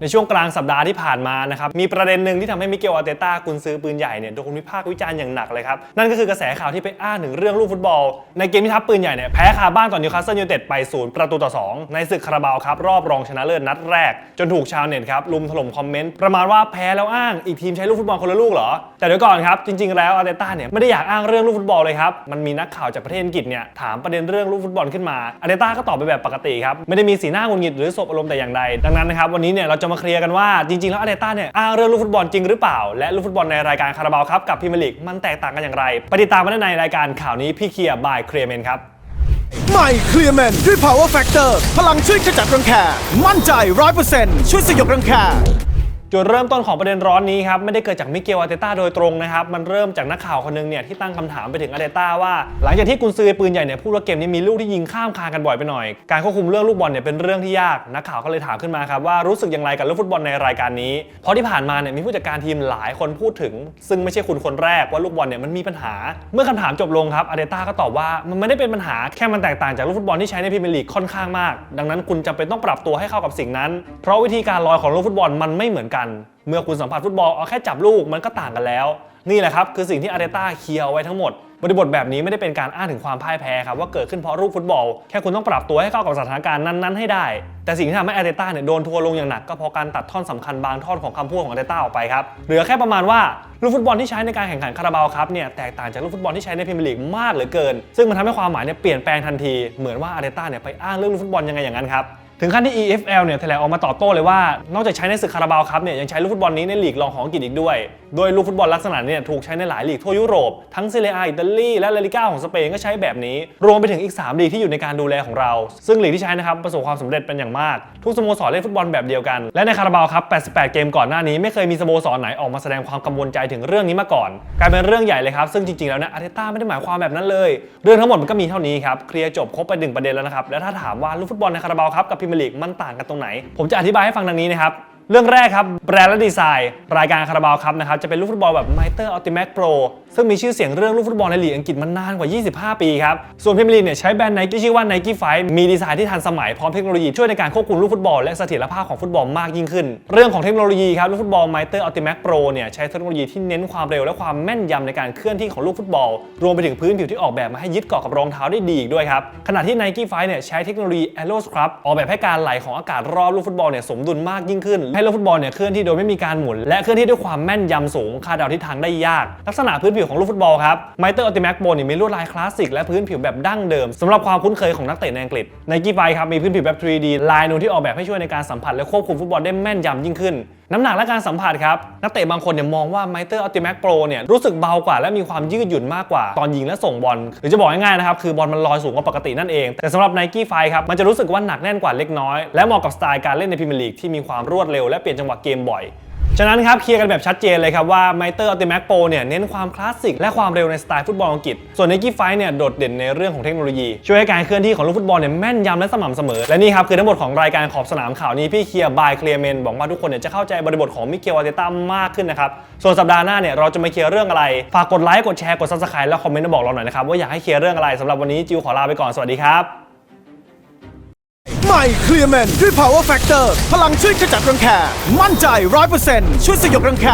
ในช่วงกลางสัปดาห์ที่ผ่านมานะครับมีประเด็นหนึ่งที่ทำให้มิเกลอาเตต้ากุนซื้อปืนใหญ่เนี่ยโดนวิพากษ์วิจารณ์อย่างหนักเลยครับ นั่นก็คือกระแสข่าวที่ไปอ้างถึงเรื่องลูกฟุตบอล ในเกมที่ทัพปืนใหญ่เนี่ยแพ้คาบ้านต่อนิวคาสเซิลยูไนเต็ดไปศูนย์ประตูต่อ 2 ในศึกคาราบาวครับรอบรองชนะเลิศนัดแรก จนถูกชาวเน็ตครับลุมถล่มคอมเมนต์ประมาณว่าแพ้แล้วอ้างอีกทีมใช้ลูกฟุตบอลคนละลูกเหรอแต่เดี๋ยวก่อนครับจริงๆแล้วอาเตต้าเนี่ยไม่ได้อยากอ้างเรื่องลูกฟุตบอลเลยครับมันมีนักข่าวจากประเทศอังกฤษเนี่ยถามประเด็นเรื่องลูกฟุตบอลขึ้นมาอาเตต้าก็ตอบไปแบบปกติครับไม่ได้มีสีหน้าหงุดหงิดหรือสบอารมณ์แต่อย่างใดดังนั้นนะครับวันนี้เนี่ยเราจะมาเคลียร์กันว่าจริงๆ แล้วอาร์เตต้าเนี่ยอ้างเรื่องลูกฟุตบอลจริงหรือเปล่า และลูกฟุตบอลในรายการคาราบาวครับกับพิมลิกมันแตกต่างกันอย่างไรไปติดตามมาได้ในรายการข่าวนี้พี่เคลียร์บายเคลียร์เมนครับใหม่เคลียร์แมนด้วย Power Factor พลังช่วยขจัดรังแค มั่นใจ 100%ช่วยสยบรังแค จุดเริ่มต้นของประเด็นร้อนนี้ครับไม่ได้เกิดจากมิเกลอาร์เตต้าโดยตรงนะครับมันเริ่มจากนักข่าวคนหนึงเนี่ยที่ตั้งคำถามไปถึงอาร์เตต้าว่า หลังจากที่กุนซือปืนใหญ่เนี่ยพูดว่าเกมนี้มีลูกที่ยิงข้ามคานกันบ่อยไปหน่อย การควบคุมเรื่องลูกบอลเนี่ยเป็นเรื่องที่ยากนักข่าวก็เลยถามขึ้นมาครับว่ารู้สึกอย่างไรกับลูกฟุตบอลในรายการนี้ เพราะที่ผ่านมาเนี่ยมีผู้จัดการทีมหลายคนพูดถึง ซึ่งไม่ใช่คุณคนแรกว่าลูกบอลเนี่ยมันมีปัญหา เมื่อคำถามจบลงครับอาร์เตต้าก็ตอบว่ามันไม่ได้เป็นปัญหาแค่มันแตกต่างจากลูกฟุตบอลที่ใช้ในพรีเมียร์ลีกค่อนข้างมาก ดังนั้นคุณจำเป็นต้องปรับตัวให้เข้ากับสิ่งนั้น เพราะวิธีการลอยของลูกฟุตบอลมันไม่เหมือนกันเมื่อคุณสัมผัสฟุตบอลเอาแค่จับลูกมันก็ต่างกันแล้ว นี่แหละครับคือสิ่งที่อาร์เตต้าเคลียร์ไว้ทั้งหมด บริบทแบบนี้ไม่ได้เป็นการอ้างถึงความพ่ายแพ้ครับว่าเกิดขึ้นเพราะรูปฟุตบอล แค่คุณต้องปรับตัวให้เข้ากับสถานการณ์นั้นๆให้ได้ แต่สิ่งที่ทำให้อาร์เตต้าเนี่ยโดนทัวร์ลงอย่างหนักก็เพราะการตัดท่อนสำคัญบางท่อนของคำพูดของอาร์เตต้าออกไปครับเหลือแค่ประมาณว่าลูกฟุตบอลที่ใช้ในการแข่งขันคาราบาวครับเนี่ยแตกต่างจากลูกฟุตบอลที่ใช้ในพรีเมียร์ลีกมากเหลือเกิน ซึ่งมันทำให้ความหมายเนี่ยเปลี่ยนแปลงทันทีเหมือนว่าอาร์เตต้าเนี่ยไปอ้างเรื่องลูกฟุตบอลยังไงอย่างนั้นครับ ถึงขั้นที่ EFL เนี่ยแถลงออกมาตอบโต้เลยว่านอกจากใช้ในศึกคาราบาวครับเนี่ยยังใช้ลูกฟุตบอลนี้ในลีกรองของอังกฤษอีกด้วย โดยลูกฟุตบอลลักษณะเนี้ถูกใช้ในหลายลีกทั่วยุโรป ทั้งซีเรียอิตาลีและลาลิก้าของสเปนก็ใช้แบบนี้ รวมไปถึงอีก 3 ลีกที่อยู่ในการดูแลของเรา ซึ่งลีกที่ใช้นะครับประสบความสำเร็จเป็นอย่างมาก ทุกสโมสรเล่นฟุตบอลแบบเดียวกัน และในคาราบาวครับ 88 เกมก่อนหน้านี้ไม่เคยมีสโมสรไหนออกมาแสดงความกังวลใจถึงเรื่องนี้มาก่อน กลายเป็นเรื่องใหญ่เลยครับซึ่งจริงๆแล้วนะอาร์เตต้าไม่ได้หมายความแบบนั้นเลย เรื่องทั้งหมดมันก็มีเท่านี้ครับเคลียร์จบครบไปหนึ่งประเด็นแล้วนะครับและถ้าถามว่าลูกฟุตบอลในคาราบาวครับกับพเมียร์ลีกมันต่างกันตรงไหน ผมจะอธิบายให้ฟังดังนี้นะครับเรื่องแรกครับแบรนด์และดีไซน์ รายการคาราบาวครับนะครับจะเป็นลูกฟุตบอลแบบ m i t e r Ultimate Pro ซึ่งมีชื่อเสียงเรื่องลูกฟุตบอลในลีกอังกฤษมานานกว่า 25 ปีครับ ส่วนพรีเมียร์ลีกเนี่ยใช้แบรนด์ไนกี้ชื่อว่า Nike Fight มีดีไซน์ที่ทันสมัยพร้อมเทคโนโลยีช่วยในการควบคุมลูกฟุตบอลและเสถียรภาพของฟุตบอลมากยิ่งขึ้น เรื่องของเทคโนโลยีครับลูกฟุตบอล m i t e r Ultimate Pro เนี่ยใช้เทคโนโลยีที่เน้นความเร็วและความแม่นยำในการเคลื่อนที่ของลูกฟุตบอล รวมไปถึงพื้นผิวที่ออกแบบมาให้ยึดเกาะกับรองเท้าได้ดีอีกด้วยครับขณะที่ Nike Fight เนี่ยใช้เทคโนโลยี Aero Scrub ออกแบบให้การไหลของอากาศรอบลูกฟุตบอลเนี่ยสมดุลมากยิ่งขึ้นให้ลูกฟุตบอลเนี่ยเคลื่อนที่โดยไม่มีการหมุน และเคลื่อนที่ด้วยความแม่นยำสูงคาดเดาทิศทางได้ยาก ลักษณะพื้นผิวของลูกฟุตบอลครับ m i t e r Ultimate Pro เนี่มีลวดลายคลาสสิกและพื้นผิวแบบดั้งเดิมสำหรับความคุ้นเคยของนักเตะในอังกฤษ Nike Fight ครับมีพื้นผิวแบบ 3D ลายนูนที่ออกแบบให้ช่วยในการสัมผัสและควบคุมฟุตบอลได้แม่นยำยิ่งขึ้น น้ำหนักและการสัมผัสครับนักเตะบางคนเนี่ยมองว่า m i t e r Ultimate Pro เนี่ยรู้สึกเบากว่า และมีความยืดหยุ่นมากกว่าตอนยิงและส่งบอลหรือจะบอกง่ายๆนะครับคือบอลมันลอยสูงกว่าปกตินั่นเอง แต่สำหรับ Nike Fight ครับมันจะรู้สึกว่าหนักแน่นกว่าเล็กน้อย และเหมาะกับสไตล์การเล่นในพรีเมียร์ลีกที่มีความรวดเร็วและเปลี่ยนจังหวะเกมบ่อย ฉะนั้นครับเคลียร์กันแบบชัดเจนเลยครับว่า m i t e r Ultimate Pro เนี่ยเน้นความคลาสสิกและความเร็วในสไตล์ฟุตบอลอังกฤษ ส่วน n i k e f i g h เนี่ยโดดเด่นในเรื่องของเทคโนโลยี ช่วยให้การเคลื่อนที่ของลูกฟุตบอลเนี่ยแม่นยำและสม่ำเสมอ และนี่ครับคือทั้งหมดของรายการขอบสนามข่าวนี้พี่เคลียร์บายเคลียร์เมนบอกว่าทุกคนเนี่ยจะเข้าใจบริบทของมิเกลอาร์เตต้ามากขึ้นนะครับส่วนสัปดาห์หน้าเนี่ยเราจะมาเคลียร์เรื่องอะไรฝากกดไลค์กดแชร์กด subscribe แล้วคอมเมนต์มาบอกเราหน่อยนะครับว่าอยากให้เคลียร์เรื่องอะไรสำหรับวันนี้จิวขอลาไปก่อนสวัสดีครับ ใหม่เคลียร์แมนด้วย Power Factor พลังช่วยขจัดรังแค มั่นใจร้อยเปอร์เซ็นต์ช่วยสยบรังแค